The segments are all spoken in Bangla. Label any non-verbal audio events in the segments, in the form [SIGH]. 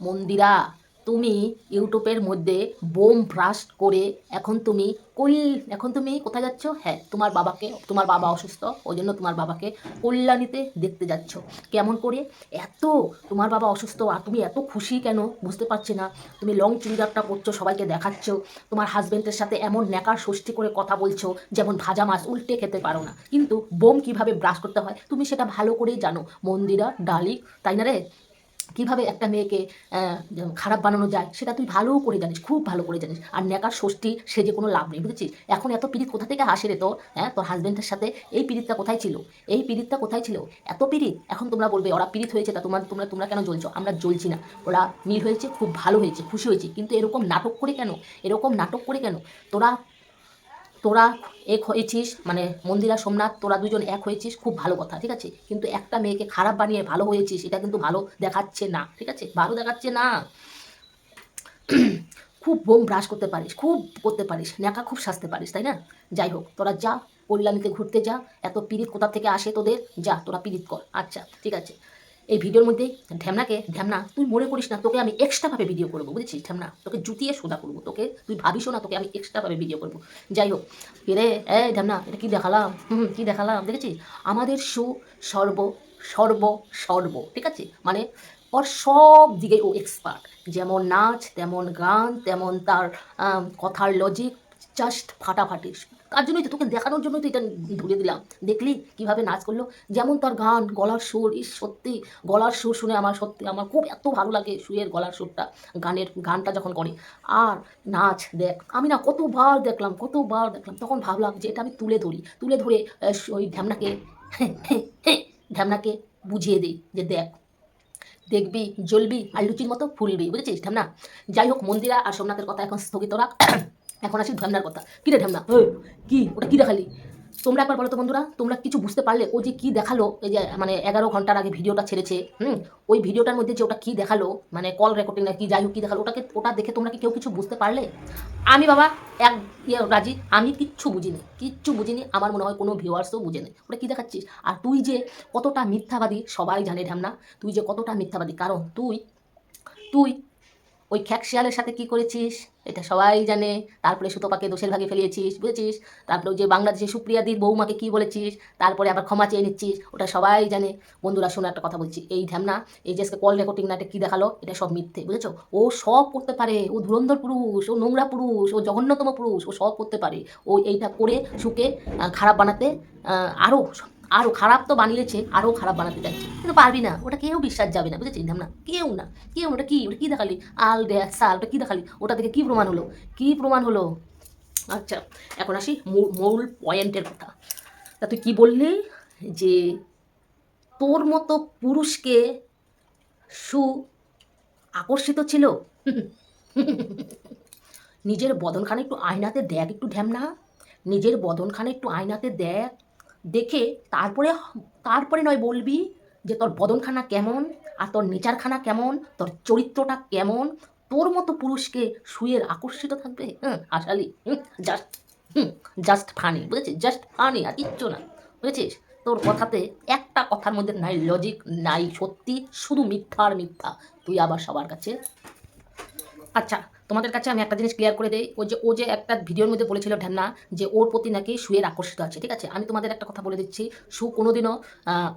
মন্দিরা, তুমি ইউটিউবের মধ্যে বোম ব্রাস্ট করে এখন তুমি কল, এখন তুমি কোথায় যাচ্ছ? হ্যাঁ তোমার বাবাকে, তোমার বাবা অসুস্থ ওই জন্য তোমার বাবাকে কল্যাণীতে দেখতে যাচ্ছ। কেমন করে? এত তোমার বাবা অসুস্থ, আর তুমি এত খুশি কেন? বুঝতে পারছি না। তুমি লং চুড়িদারটা করছ সবাইকে দেখাচ্ছ। তোমার হাজবেন্ডের সাথে এমন ন্যাকার ষষ্ঠী করে কথা বলছো, যেমন ভাজা মাছ উল্টে খেতে পারো না। কিন্তু বোম কীভাবে ব্রাশ করতে হয়? তুমি সেটা ভালো করেই জানো। মন্দিরা, ডালিক, তাই না রে? কীভাবে একটা মেয়েকে খারাপ বানানো যায়, সেটা তুই ভালো করে জানিস, খুব ভালো করে জানিস। আর নেকার ষষ্ঠী, সে যে কোনো লাভ নেই, বুঝেছিস? এখন এত পিরিত কোথা থেকে আসে রে তোর? হ্যাঁ তোর হাজবেন্ডের সাথে এই পিরিতটা কোথায় ছিল? এই পিরিতটা কোথায় ছিল? এত পিরিত এখন তোমরা বলবে, ওরা পিরিত হয়েছে, তা তোমার, তোমরা তোমরা কেন জ্বলছো? আমরা জ্বলছি না। ওরা মিল হয়েছে, খুব ভালো হয়েছে, খুশি হয়েছে। কিন্তু এরকম নাটক করে কেন? এরকম নাটক করে কেন? তোরা তোরা এক হয়েছিস মানে মন্দিরা, সোমনাথ, তোরা দুজন এক হয়েছিস, খুব ভালো কথা, ঠিক আছে? কিন্তু একটা মেয়েকে খারাপ বানিয়ে ভালো হয়েছিস, এটা কিন্তু ভালো দেখাচ্ছে না, ঠিক আছে? ভালো দেখাচ্ছে না। [CLEARS THROAT] খুব বোম ব্রাশ করতে পারিস, খুব করতে পারিস, ন্যাকা খুব সাজতে পারিস, তাই না? যাই হোক, তোরা যা, কল্যাণীতে ঘুরতে যা, এত পিরিত কোথা থেকে আসে তোদের? যা, তোরা পিরিত কর আচ্ছা ঠিক আছে। এই ভিডিওর মধ্যে ঢ্যামনাকে, ঢ্যামনা, তুই মনে করিস না, তোকে আমি এক্সট্রাভাবে ভিডিও করব, বুঝেছিস ঢ্যামনা? তোকে জুতিয়ে সোদা করব, তোকে তুই ভাবিসও না তোকে আমি এক্সট্রাভাবে ভিডিও করব। যাই হোক রে এই ঢ্যামনা, এটা কী দেখালাম? হুম কী দেখালাম, দেখেছিস? আমাদের সু সর্ব সর্ব সর্ব, ঠিক আছে? মানে ওর সব দিকে ও এক্সপার্ট যেমন নাচ, তেমন গান, তেমন তার কথার লজিক জাস্ট ফাটাফাটি। তার জন্যই তো তোকে দেখানোর জন্যই তো এটা ধরে দিলাম। দেখলি কীভাবে নাচ করল? যেমন তার গান, গলার সুর, ইস সত্যি, গলার সুর শুনে আমার সত্যি আমার খুব এত ভালো লাগে সুয়ের গলার সুরটা, গানের, গানটা যখন করে। আর নাচ দেখ, আমি না কতবার দেখলাম কতবার দেখলাম, তখন ভাবলাম যে এটা আমি তুলে ধরি। তুলে ধরে ওই ঢ্যামনাকে [LAUGHS] ঢ্যামনাকে বুঝিয়ে দিই যে দেখ, দেখবি, জ্বলবি আর লুচির মতো ফুলবি, বুঝেছিস ঢ্যামনা? যাই হোক, মন্দিরা আর সোমনাথের কথা এখন স্থগিত রাখ। এখন আসি ঢ্যামনার কথা। কী রে ঢ্যামনা কি? ওটা কি দেখালি? তোমরা একবার বলো তো বন্ধুরা, তোমরা কিছু বুঝতে পারলে ও যে কি দেখাল, এই যে মানে এগারো ঘণ্টার আগে ভিডিওটা ছেড়েছে, হুম? ওই ভিডিওটার মধ্যে যে ওটা কি দেখাল মানে কল রেকর্ডিং না কি যাই হোক কি দেখাল, ওটাকে, ওটা দেখে তোমরা কি কেউ কিছু বুঝতে পারলে? আমি বাবা এক ইয়ে রাজি, আমি কিচ্ছু বুঝিনি কিচ্ছু বুঝিনি, আমার মনে হয় কোনো ভিউয়ার্সও বুঝে নেই ওটা কী দেখাচ্ছিস? আর তুই যে কতটা মিথ্যাবাদী, সবাই জানে ঢ্যামনা তুই যে কতটা মিথ্যাবাদী, কারণ তুই তুই ওই খ্যাক শিয়ালের সাথে কি করেছিস? এটা সবাই জানে। তারপরে সুতোপাকে দোষের ভাগে ফেলিয়েছিস বুঝেছিস? তারপরে যে বাংলাদেশে সুপ্রিয়াদির বৌমাকে কি বলেছিস? তারপরে আবার ক্ষমা চেয়ে নিচ্ছিস ওটা সবাই জানে। বন্ধুরা শোনো একটা কথা বলছি। এই ঢ্যামনা এই যে কল রেকর্ডিং না নাটে কী দেখাল এটা সব মিথ্যে বুঝেছ? ও সব করতে পারে। ও ধুরন্ধর পুরুষ ও নোংরা পুরুষ ও জঘন্যতম পুরুষ ও সব করতে পারে। ও এইটা করে আহ, খারাপ বানাতে আরও আরও খারাপ তো বানিয়েছে আরও খারাপ বানাতে চাইছে। কিন্তু পারবি না, ওটা কেউ বিশ্বাস যাবে না, বুঝেছিস? না কেউ না, কেউ ওটা কি ওটা কি দেখালি? আল দে সাল, ওটা কি দেখালি? ওটা থেকে কি প্রমাণ হলো? কি প্রমাণ হলো? আচ্ছা এখন আসি মূল পয়েন্টের কথা। তা তুই কি বললি? যে তোর মতো পুরুষকে সু আকর্ষিত ছিল? নিজের বদনখানে একটু আয়নাতে দেখ, একটু ঢ্যামনা। নিজের বদনখানে একটু আয়নাতে দেখ। দেখে তারপরে তারপরে নয় বলবি যে তোর বদনখানা কেমন আর তোর নেচারখানা কেমন, তোর চরিত্রটা কেমন, তোর মতো পুরুষকে শুয়ের আকর্ষিত থাকবে? হ্যাঁ আশালি জাস্ট হুম জাস্ট ফানি বুঝেছিস? জাস্ট ফানি আর কিচ্ছু না, বুঝেছিস? তোর কথাতে একটা কথার মধ্যে নাই লজিক নাই সত্যি, শুধু মিথ্যা আর মিথ্যা, তুই আবার সবার কাছে আচ্ছা তোমাদের কাছে আমি একটা জিনিস ক্লিয়ার করে দেই। ও যে ও যে একটা ভিডিওর মধ্যে বলেছিল ঢ্যামনা যে, ওর প্রতি নাকি সুয়ের আকর্ষিত আছে, ঠিক আছে? আমি তোমাদের একটা কথা বলে দিচ্ছি, সু কোনোদিনও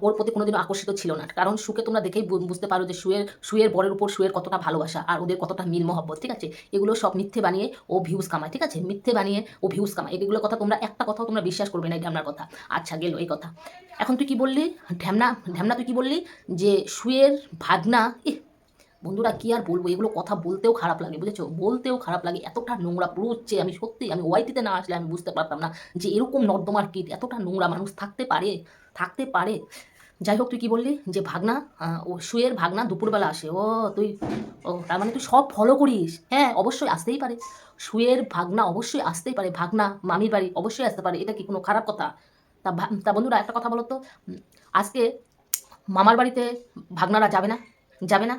ওর প্রতি কোনোদিনও আকর্ষিত ছিল না। কারণ সুকে তোমরা দেখেই বুঝতে পারো যে, সুয়ের সুয়ের বরের উপর সুয়ের কতটা ভালোবাসা আর ওদের কতটা মিল মহব্বত, ঠিক আছে? এগুলো সব মিথ্যে বানিয়ে ও ভিউজ কামায়, ঠিক আছে? মিথ্যে বানিয়ে ও ভিউজ কামায়। এগুলোর কথা তোমরা, একটা কথাও তোমরা বিশ্বাস করবে না এই ঢ্যামনার কথা। আচ্ছা গেল এই কথা। এখন তুই কি বললি? ঢ্যামনা ঢ্যামনা তুই কি বললি? যে, সুয়ের ভাগনা বন্ধুরা কি আর বলব? এগুলো কথা বলতেও খারাপ লাগে, বুঝেছ? বলতেও খারাপ লাগে। এতটা নোংরা পুরুচ্ছে আমি সত্যি আমি ওয়াইটিতে না আসলে আমি বুঝতে পারতাম না যে এরকম নর্দমার কিট, এতটা নোংরা মানুষ থাকতে পারে থাকতে পারে। যাই হোক, তুই কি বললি? যে ভাগনা ও শুয়ের ভাগনা দুপুরবেলা আসে। ও, তুই, ও, তার মানে তুই সব ফলো করিস? হ্যাঁ অবশ্যই আসতেই পারে। শুয়ের ভাগনা অবশ্যই আসতেই পারে, ভাগনা, মামির বাড়ি অবশ্যই আসতে পারে। এটা কি কোনো খারাপ কথা? তা তা বন্ধুরা একটা কথা বলো তো আজকে মামার বাড়িতে ভাগনারা যাবে না? যাবে না?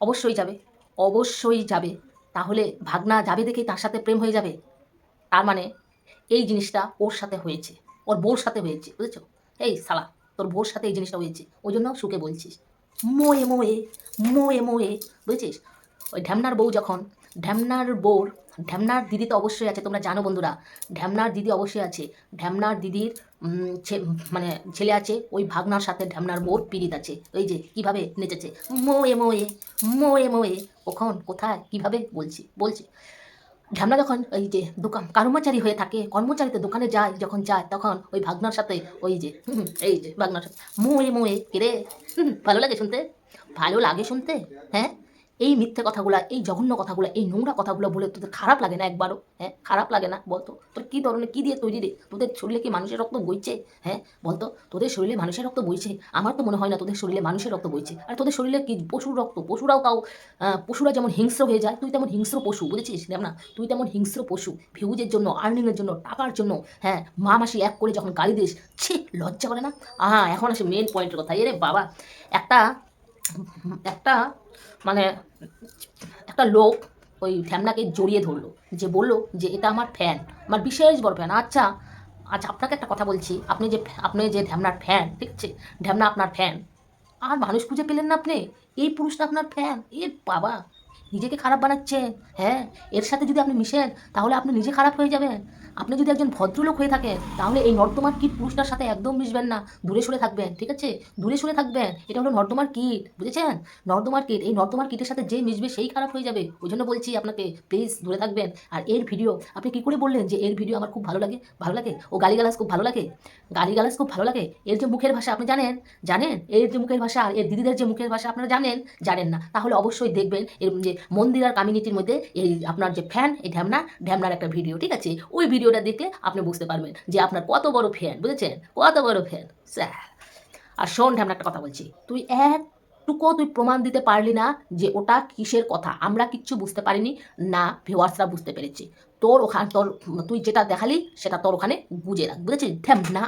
অবশ্যই যাবে অবশ্যই যাবে। তাহলে ভাগনা যাবে দেখেই তার সাথে প্রেম হয়ে যাবে। তার মানে এই জিনিসটা ওর সাথে হয়েছে, ওর বউর সাথে হয়েছে, বুঝেছ? এই সালা তোর বউর সাথে এই জিনিসটা হয়েছে, ওই জন্য সুখে বলছিস। মোয়ে মোয়ে মোয়ে মোয়ে, বুঝেছিস? ওই ঢ্যামনার বউ যখন, ঢ্যামনার বউর ঢ্যামনার দিদি তো অবশ্যই আছে, তোমরা জানো বন্ধুরা। ঢ্যামনার দিদি অবশ্যই আছে। ঢ্যামনার দিদির মানে ছেলে আছে, ওই ভাগনার সাথে ঢ্যামনার বোর পীড়িত আছে। ওই যে, কীভাবে নেচেছে? মোয়ে মোয়ে মোয়ে মোয়ে। কখন, কোথায়, কীভাবে? বলছি বলছি। ঢ্যামনা যখন ওই যে দোকান, কর্মচারী হয়ে থাকে, কর্মচারীতে দোকানে যায়, যখন যায়, তখন ওই ভাগনার সাথে ওই যে এই যে ভাগনার সাথে, মোয়ে মোয়ে, কিরে ভালো লাগে শুনতে? ভালো লাগে শুনতে? হ্যাঁ? এই মিথ্যে কথাগুলা, এই জঘন্য কথাগুলো, এই নোংরা কথাগুলো বলে তোদের খারাপ লাগে না একবারও? হ্যাঁ খারাপ লাগে না বলতো? তোর কী ধরনের, কী দিয়ে তৈরি রে? তোদের শরীরে কি মানুষের রক্ত বইছে? হ্যাঁ বলতো? তোদের শরীরে মানুষের রক্ত বইছে? আমার তো মনে হয় না তোদের শরীরে মানুষের রক্ত বইছে। আর তোদের শরীরে কি পশুর রক্ত? পশুরাও তাও পশুরা যেমন হিংস্র হয়ে যায়, তুই তেমন হিংস্র পশু, বুঝেছিস? না, তুই তেমন হিংস্র পশু ভিউজের জন্য আর্নিংয়ের জন্য, টাকার জন্য হ্যাঁ মা মাসি এক করে যখন গালি দিস, ছি, লজ্জা করে না? আহা, এখন আসে মেন পয়েন্টের কথা। এরে বাবা, একটা একটা মানে একটা লোক ওই ফ্যামনাকে জড়িয়ে ধরলো। যে বলল যে, এটা আমার ফ্যান আমার বিশেষ বড় ফ্যান আচ্ছা আচ্ছা আপনাকে একটা কথা বলছি। আপনি যে আপনি যে ঢ্যামনার ফ্যান ঠিক আছে? ঢ্যামনা আপনার ফ্যান আর মানুষ খুঁজে পেলেন না আপনি? এই পুরুষটা আপনার ফ্যান এ বাবা, নিজেকে খারাপ বানাচ্ছেন হ্যাঁ? এর সাথে যদি আপনি মিশেন, তাহলে আপনি নিজে খারাপ হয়ে যাবেন। আপনি যদি একজন ভদ্রলোক হয়ে থাকেন, তাহলে এই নর্দমার কীট পুরুষটার সাথে একদম মিশবেন না। দূরে সরে থাকবেন, ঠিক আছে? দূরে সরে থাকবেন। এটা হলো নর্দমার কীট, বুঝেছেন? নর্দমার কীট, এই নর্দমার কীটের সাথে যে মিশবে, সেই খারাপ হয়ে যাবে। ওই জন্য বলছি আপনাকে প্লিজ দূরে থাকবেন। আর এর ভিডিও আপনি কী করে বললেন যে এর ভিডিও আমার খুব ভালো লাগে? ভালো লাগে? ও গালিগালাজ খুব ভালো লাগে? গালিগালাজ খুব ভালো লাগে? এর যে মুখের ভাষা, আপনি জানেন? জানেন? এর যে মুখের ভাষা, এর দিদিদের যে মুখের ভাষা, আপনারা জানেন? জানেন না। তাহলে অবশ্যই দেখবেন এর যে মন্দির আর কমিউনিটির মধ্যে এই আপনার যে ফ্যান এই ঢ্যামনা, ঢ্যামনার একটা ভিডিও ঠিক আছে? ওই ভিডিওটা দেখলে আপনি বুঝতে পারবেন যে আপনার কত বড় ফ্যান বুঝেছেন? কত বড় ফ্যান আর শোন, ঢ্যামনা, একটা কথা বলছি। তুই একটুকু তুই প্রমাণ দিতে পারলি না যে ওটা কিসের কথা, আমরা কিচ্ছু বুঝতে পারিনি, না ভিওয়ার্সরা বুঝতে পেরেছি। তোর ওখানে, তোর, তুই যেটা দেখালি, সেটা তোর ওখানে বুঝে রাখ, বুঝেছিস? ঢ্যামনা।